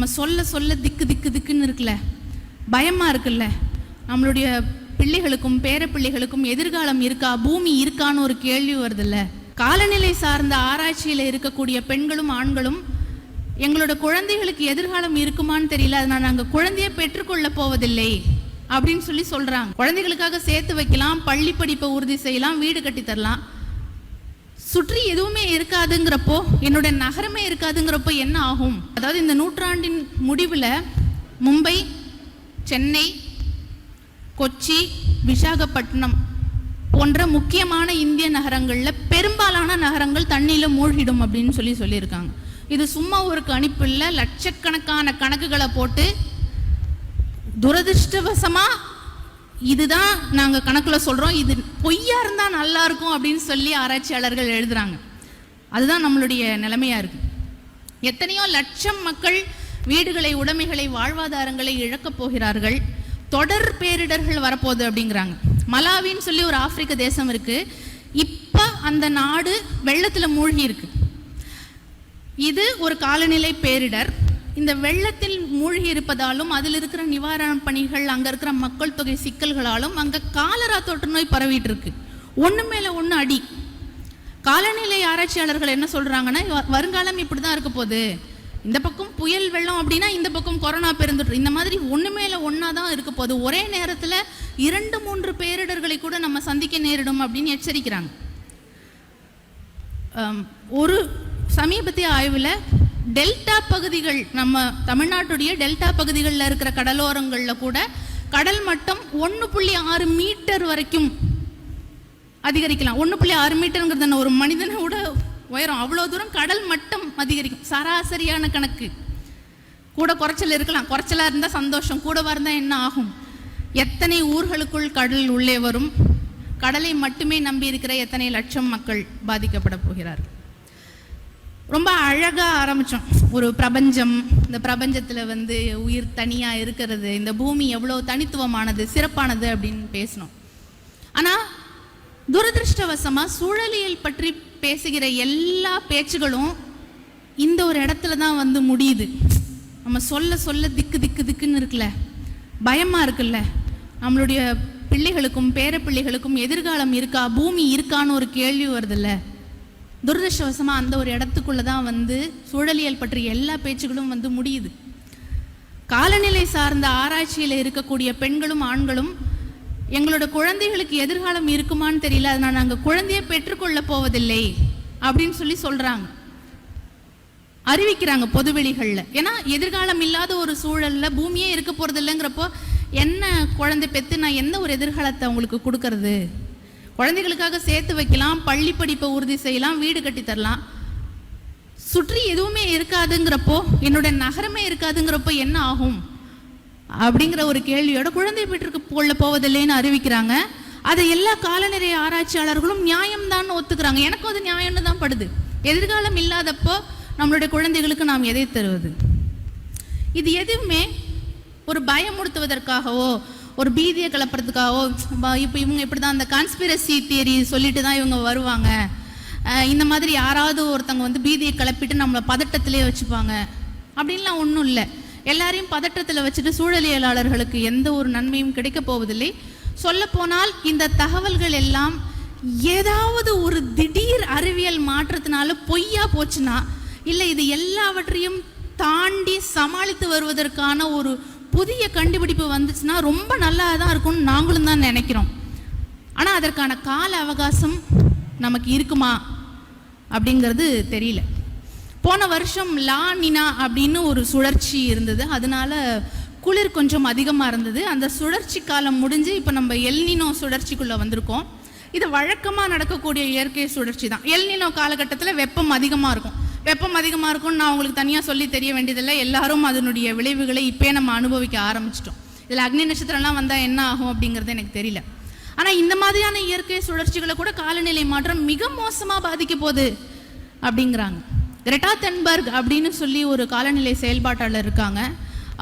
நம்ம சொல்ல சொல்ல திக்கு திக்கு திக்குன்னு இருக்குல்ல பயமா இருக்குல்ல? நம்மளுடைய பிள்ளைகளுக்கும் பேர பிள்ளைகளுக்கும் எதிர்காலம் இருக்கா பூமி இருக்கான்னு ஒரு கேள்வி வருதுல்ல. காலநிலை சார்ந்த ஆராய்ச்சியில் இருக்கக்கூடிய பெண்களும் ஆண்களும் எங்களோட குழந்தைகளுக்கு எதிர்காலம் இருக்குமான்னு தெரியல அதனால் நாங்கள் குழந்தைய பெற்றுக்கொள்ள போவதில்லை அப்படின்னு சொல்லி சொல்றாங்க. குழந்தைகளுக்காக சேர்த்து வைக்கலாம் பள்ளி படிப்பை உறுதி செய்யலாம் வீடு கட்டி தரலாம். சுற்றி எதுவுமே இருக்காதுங்கிறப்போ என்னோட நகரமே இருக்காதுங்கிறப்போ என்ன ஆகும்? அதாவது இந்த நூற்றாண்டின் முடிவில் மும்பை சென்னை கொச்சி விசாகப்பட்டினம் போன்ற முக்கியமான இந்திய நகரங்களில் பெரும்பாலான நகரங்கள் தண்ணியில் மூழ்கிடும் அப்படின்னு சொல்லி சொல்லியிருக்காங்க. இது சும்மா ஒரு கணிப்பு இல்லை லட்சக்கணக்கான கணக்குகளை போட்டு துரதிருஷ்டவசமாக இதுதான் நாங்கள் கணக்கில் சொல்கிறோம் இது பொய்யா இருந்தால் நல்லா இருக்கும் அப்படின்னு சொல்லி ஆராய்ச்சியாளர்கள் எழுதுகிறாங்க அதுதான் நம்மளுடைய நிலைமையாக இருக்கு. எத்தனையோ லட்சம் மக்கள் வீடுகளை உடைமைகளை வாழ்வாதாரங்களை இழக்கப் போகிறார்கள். தொடர் பேரிடர்கள் வரப்போகுது அப்படிங்கிறாங்க. மலாவின்னு சொல்லி ஒரு ஆப்பிரிக்க தேசம் இருக்குது இப்போ அந்த நாடு வெள்ளத்தில் மூழ்கி இருக்கு இது ஒரு காலநிலை பேரிடர். இந்த வெள்ளத்தில் மூழ்கி இருப்பதாலும் அதில் இருக்கிற நிவாரண பணிகள் அங்கே இருக்கிற மக்கள் தொகை சிக்கல்களாலும் அங்கே காலரா தொற்று நோய் பரவிட்டு இருக்கு ஒன்று மேலே ஒன்று அடி. காலநிலை ஆராய்ச்சியாளர்கள் என்ன சொல்கிறாங்கன்னா வருங்காலம் வருங்காலம் இப்படிதான் இருக்க போகுது. இந்த பக்கம் புயல் வெள்ளம் அப்படின்னா இந்த பக்கம் கொரோனா பெருந்தொற்று இந்த மாதிரி ஒன்று மேலே ஒன்றா தான் இருக்க போகுது. ஒரே நேரத்தில் இரண்டு மூன்று பேரிடர்களை கூட நம்ம சந்திக்க நேரிடும் அப்படின்னு எச்சரிக்கிறாங்க. ஒரு சமீபத்திய ஆய்வில் டெல்டா பகுதிகள் நம்ம தமிழ்நாட்டுடைய டெல்டா பகுதிகளில் இருக்கிற கடலோரங்களில் கூட கடல் மட்டம் ஒன்று புள்ளி ஆறு மீட்டர் வரைக்கும் அதிகரிக்கலாம். ஒன்று புள்ளி ஆறு மீட்டருங்கிறது ஒரு மனிதனை கூட உயரம். அவ்வளோ தூரம் கடல் மட்டம் அதிகரிக்கும். சராசரியான கணக்கு. கூட குறைச்சல் இருக்கலாம். குறைச்சலாக இருந்தால் சந்தோஷம். கூடவாக இருந்தால் என்ன ஆகும்? எத்தனை ஊர்களுக்குள் கடல் உள்ளே வரும்? கடலை மட்டுமே நம்பி இருக்கிற எத்தனை லட்சம் மக்கள் பாதிக்கப்பட போகிறார்கள்? ரொம்ப அழகாக ஆரம்பித்தோம் ஒரு பிரபஞ்சம் இந்த பிரபஞ்சத்தில் வந்து உயிர் தனியாக இருக்கிறது இந்த பூமி எவ்வளோ தனித்துவமானது சிறப்பானது அப்படின்னு பேசினோம். ஆனால் துரதிருஷ்டவசமாக சூழலியல் பற்றி பேசுகிற எல்லா பேச்சுகளும் இந்த ஒரு இடத்துல தான் வந்து முடியுது. நம்ம சொல்ல சொல்ல திக்கு திக்கு திக்குன்னு இருக்குல்ல பயமாக இருக்குல்ல. நம்மளுடைய பிள்ளைகளுக்கும் பேர பிள்ளைகளுக்கும் எதிர்காலம் இருக்கா பூமி இருக்கான்னு ஒரு கேள்வி வருதுல்ல. துரதிருஷ்டவசமாக அந்த ஒரு இடத்துக்குள்ளே தான் வந்து சூழலியல் பற்றிய எல்லா பேச்சுகளும் வந்து முடியுது. காலநிலை சார்ந்த ஆராய்ச்சியில் இருக்கக்கூடிய பெண்களும் ஆண்களும் எங்களோட குழந்தைகளுக்கு எதிர்காலம் இருக்குமான்னு தெரியல அதனால் நாங்கள் குழந்தைய பெற்றுக்கொள்ள போவதில்லை அப்படின்னு சொல்லி சொல்கிறாங்க அறிவிக்கிறாங்க பொதுவெளிகளில். ஏன்னா எதிர்காலம் இல்லாத ஒரு சூழலில் பூமியே இருக்க போறது இல்லைங்கிறப்போ என்ன குழந்தை பெற்று நான் எந்த ஒரு எதிர்காலத்தை அவங்களுக்கு கொடுக்கறது? குழந்தைகளுக்காக சேர்த்து வைக்கலாம் பள்ளி படிப்பை உறுதி செய்யலாம் வீடு கட்டி தரலாம். சுற்றி எதுவுமே இருக்காதுங்கிறப்போ என்னோட நகரமே இருக்காதுங்கிறப்போ என்ன ஆகும்? அப்படிங்கிற ஒரு கேள்வியோட குழந்தை வீட்டிற்கு கொள்ள போவதில்லைன்னு அறிவிக்கிறாங்க. அதை எல்லா காலநிலை ஆராய்ச்சியாளர்களும் நியாயம்தான் ஒத்துக்கிறாங்க. எனக்கும் அது நியாயம்னு தான் படுது. எதிர்காலம் இல்லாதப்போ நம்மளுடைய குழந்தைகளுக்கு நாம் எதை தருவது? இது எதுவுமே ஒரு பயமுறுத்துவதற்காகவோ ஒரு பீதியை கிளப்புறதுக்காகவோ இப்போ இவங்க இப்படி தான் அந்த கான்ஸ்பிரசி தியரி சொல்லிட்டு தான் இவங்க வருவாங்க. இந்த மாதிரி யாராவது ஒருத்தவங்க வந்து பீதியை கிளப்பிட்டு நம்மளை பதட்டத்திலே வச்சுப்பாங்க. அப்படின்லாம் ஒன்றும் இல்லை. எல்லாரையும் பதட்டத்தில் வச்சுட்டு சூழலியலாளர்களுக்கு எந்த ஒரு நன்மையும் கிடைக்க போவதில்லை. சொல்லப்போனால் இந்த தகவல்கள் எல்லாம் ஏதாவது ஒரு திடீர் அறிவியல் மாற்றத்தினால பொய்யா போச்சுன்னா இல்லை இது எல்லாவற்றையும் தாண்டி சமாளித்து வருவதற்கான ஒரு புதிய கண்டுபிடிப்பு வந்துச்சுன்னா ரொம்ப நல்லா தான் இருக்கும்னு நாங்களும் தான் நினைக்கிறோம். ஆனால் அதற்கான கால அவகாசம் நமக்கு இருக்குமா அப்படிங்கிறது தெரியல. போன வருஷம் லா நினா அப்படின்னு ஒரு சுழற்சி இருந்தது. அதனால குளிர் கொஞ்சம் அதிகமாக இருந்தது. அந்த சுழற்சி காலம் முடிஞ்சு இப்போ நம்ம எல்னினோ சுழற்சிக்குள்ளே வந்திருக்கோம். இது வழக்கமாக நடக்கக்கூடிய இயற்கை சுழற்சி தான். எல்னினோ காலகட்டத்தில் வெப்பம் அதிகமாக இருக்கும். வெப்பம் அதிகமாக இருக்கும்னு நான் உங்களுக்கு தனியாக சொல்லி தெரிய வேண்டியதில்லை. எல்லாரும் அதனுடைய விளைவுகளை இப்போயே நம்ம அனுபவிக்க ஆரம்பிச்சிட்டோம். இதில் அக்னி நட்சத்திரம்லாம் வந்தால் என்ன ஆகும் அப்படிங்கிறது எனக்கு தெரியல. ஆனால் இந்த மாதிரியான இயற்கை சுழற்சிகளை கூட காலநிலை மாற்றம் மிக மோசமாக பாதிக்க போகுது அப்படிங்கிறாங்க. கிரெட்டா தென்பர்க் அப்படின்னு சொல்லி ஒரு காலநிலை செயல்பாட்டாளர் இருக்காங்க.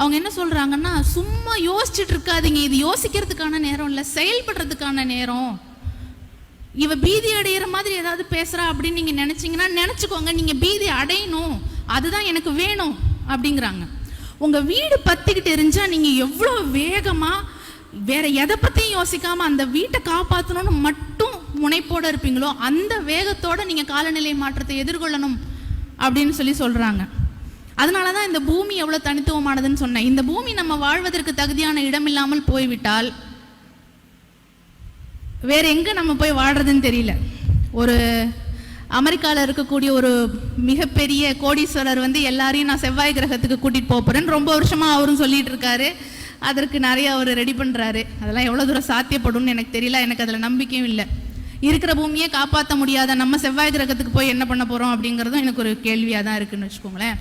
அவங்க என்ன சொல்கிறாங்கன்னா சும்மா யோசிச்சுட்டு இருக்காதிங்க. இது யோசிக்கிறதுக்கான நேரம் இல்லை செயல்படுறதுக்கான நேரம். இவ பீதி அடையிற மாதிரி ஏதாவது பேசுறா அப்படின்னு நீங்க நினைச்சீங்கன்னா நினைச்சுக்கோங்க நீங்க பீதி அடையணும். அதுதான் எனக்கு வேணும் அப்படிங்கிறாங்க. உங்க வீடு பத்திக்கிட்டு எரிஞ்சா நீங்க எவ்வளோ வேகமா வேற எதை பத்தியும் யோசிக்காம அந்த வீட்டை காப்பாற்றணும்னு மட்டும் முனைப்போட இருப்பீங்களோ அந்த வேகத்தோட நீங்க காலநிலை மாற்றத்தை எதிர்கொள்ளணும் அப்படின்னு சொல்லி சொல்றாங்க. அதனால தான் இந்த பூமி எவ்வளோ தனித்துவமானதுன்னு சொன்னேன். இந்த பூமி நம்ம வாழ்வதற்கு தகுதியான இடம் இல்லாமல் போய்விட்டால் வேறு எங்கே நம்ம போய் வாழ்கிறதுன்னு தெரியல. ஒரு அமெரிக்காவில் இருக்கக்கூடிய ஒரு மிகப்பெரிய கோடீஸ்வரர் வந்து எல்லாரையும் நான் செவ்வாய் கிரகத்துக்கு கூட்டிகிட்டு போகிறேன்னு ரொம்ப வருஷமாக அவரும் சொல்லிட்டு இருக்காரு. அதற்கு நிறைய அவர் ரெடி பண்ணுறாரு அதெல்லாம் எவ்வளோ தூரம் சாத்தியப்படும்னு எனக்கு தெரியல. எனக்கு அதில் நம்பிக்கையும் இல்லை. இருக்கிற பூமியை காப்பாற்ற முடியாத நம்ம செவ்வாய் கிரகத்துக்கு போய் என்ன பண்ண போகிறோம் அப்படிங்கிறதும் எனக்கு ஒரு கேள்வியாக தான் இருக்குதுன்னு வச்சுக்கோங்களேன்.